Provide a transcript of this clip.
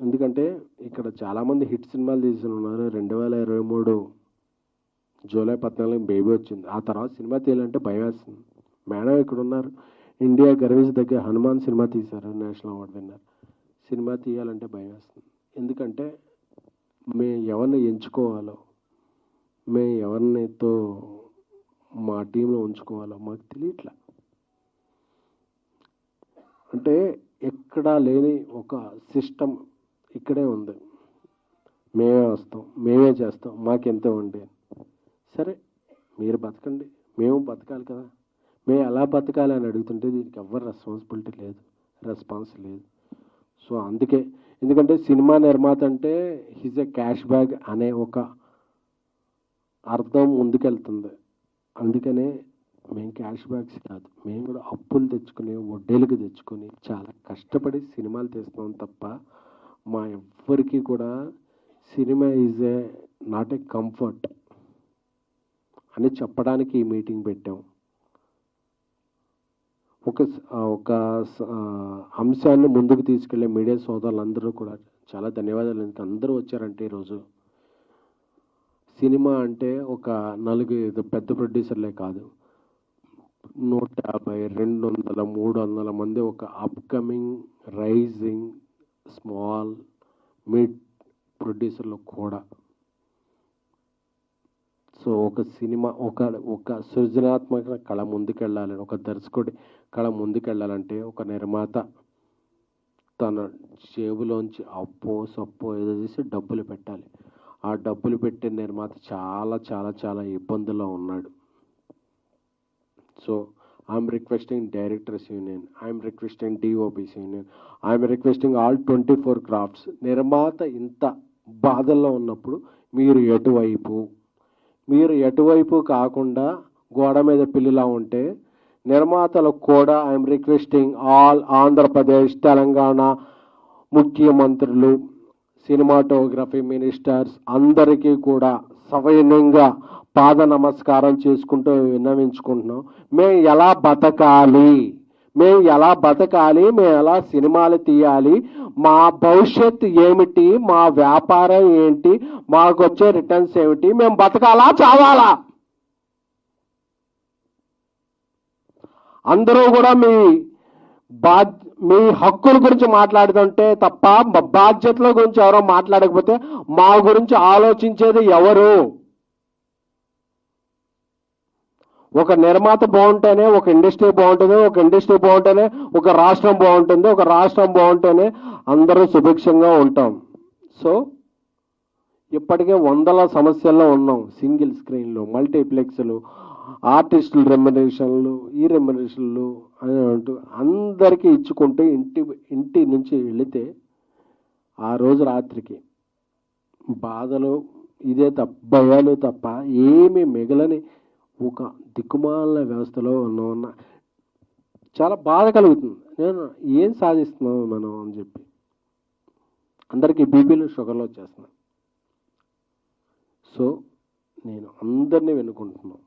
ఎందుకంటే ఇక్కడ చాలామంది హిట్ సినిమాలు తీసి ఉన్నారు. రెండు వేల ఇరవై మూడు జూలై పద్నాలుగు బేబీ వచ్చింది. ఆ తర్వాత సినిమా తీయాలంటే భయం వేస్తుంది మేడం ఇక్కడ ఉన్నారు ఇండియా గర్వించ దగ్గర హనుమాన్ సినిమా తీశారు. National award winner. సినిమా తీయాలంటే భయం వేస్తుంది ఎందుకంటే మేము ఎవరిని ఎంచుకోవాలో మేము ఎవరినితో మా టీంలో ఉంచుకోవాలో మాకు తెలియట్లా. అంటే ఎక్కడా లేని ఒక సిస్టమ్ ఇక్కడే ఉంది. మేమే వస్తాం మేమే చేస్తాం మాకెంత ఉండే సరే మీరు బతకండి మేము బతకాలి కదా. మేము ఎలా బతకాలి అని అడుగుతుంటే దీనికి ఎవ్వరు రెస్పాన్సిబిలిటీ లేదు రెస్పాన్స్ లేదు. సో అందుకే ఎందుకంటే సినిమా నిర్మాత అంటే హిజ్ ఎ క్యాష్ బ్యాగ్ అనే ఒక అర్థం ముందుకెళ్తుంది. అందుకనే మేము క్యాష్ బ్యాగ్స్ కాదు మేము కూడా అప్పులు తెచ్చుకుని వడ్డీలకు తెచ్చుకొని చాలా కష్టపడి సినిమాలు తీస్తున్నాం తప్ప మా ఎవ్వరికీ కూడా cinema is a not a comfort అని చెప్పడానికి ఈ మీటింగ్ పెట్టాం. ఒక ఒక స- అంశాన్ని ముందుకు తీసుకెళ్ళే మీడియా సోదరులందరూ కూడా చాలా ధన్యవాదాలు. ఎందుకు అందరూ వచ్చారంటే ఈరోజు సినిమా అంటే ఒక నలుగురు పెద్ద ప్రొడ్యూసర్లే కాదు. నూట యాభై రెండు వందల మూడు వందల మంది ఒక అప్కమింగ్ రైజ్ స్మాల్ మిడ్ ప్రొడ్యూసర్లు కూడా. సో ఒక సినిమా ఒక ఒక సృజనాత్మక కళ ముందుకెళ్ళాలని ఒక దర్శకుడి కళ ముందుకెళ్ళాలంటే ఒక నిర్మాత తన జేబులోంచి అప్పో సప్పో ఏదో చేసి డబ్బులు పెట్టాలి. ఆ డబ్బులు పెట్టే నిర్మాత చాలా చాలా చాలా ఇబ్బందుల్లో ఉన్నాడు. So I'm requesting directors union I'm requesting DOPs union I'm requesting all twenty four crafts నిర్మాత ఇంత బాధల్లో ఉన్నప్పుడు మీరు ఎటువైపు? మీరు ఎటువైపు కాకుండా గోడ మీద పిల్లిలా ఉంటే నిర్మాతలకు కూడా I am requesting all Andhra Pradesh Telangana ముఖ్యమంత్రులు సినిమాటోగ్రఫీ మినిస్టర్స్ అందరికీ కూడా సవైనంగా పాద నమస్కారం చేసుకుంటూ విన్నవించుకుంటున్నాం. మేము ఎలా బతకాలి? మేము ఎలా బతకాలి? మేము ఎలా సినిమాలు తీయాలి? మా భవిష్యత్ ఏమిటి? మా వ్యాపారం ఏంటి? మాకు వచ్చే రిటర్న్స్ ఏమిటి? మేము బతకాలా? చావాలా? అందరూ కూడా మీ బాధ్య మీ హక్కుల గురించి మాట్లాడుతుంటే తప్ప మా బాధ్యతల గురించి ఎవరో మాట్లాడకపోతే మా గురించి ఆలోచించేది ఎవరు? ఒక నిర్మాత బాగుంటేనే ఒక ఇండస్ట్రీ బాగుంటుంది ఒక ఇండస్ట్రీ బాగుంటేనే ఒక రాష్ట్రం బాగుంటుంది ఒక రాష్ట్రం బాగుంటేనే అందరూ సుభిక్షంగా ఉంటాం. సో ఇప్పటికే వందల సమస్యల్లో ఉన్నాం సింగిల్ స్క్రీన్లు మల్టీప్లెక్స్లు ఆర్టిస్టుల రెమ్యునరేషన్లు ఈ రెమ్యునరేషన్లు అని అంటూ అందరికీ ఇచ్చుకుంటూ ఇంటి ఇంటి నుంచి వెళితే ఆ రోజు రాత్రికి బాధలు ఇదే తప్ప భయాలు తప్ప ఏమీ మిగలని ఒక దిక్కుమాలిన వ్యవస్థలో ఉన్న చాలా బాధ కలుగుతుంది. నేను ఏం సాధిస్తున్నాం మనం అని చెప్పి అందరికీ బీపీలు షుగర్లు వచ్చేస్తున్నాయి. సో నేను అందరినీ వెనుకుంటున్నాను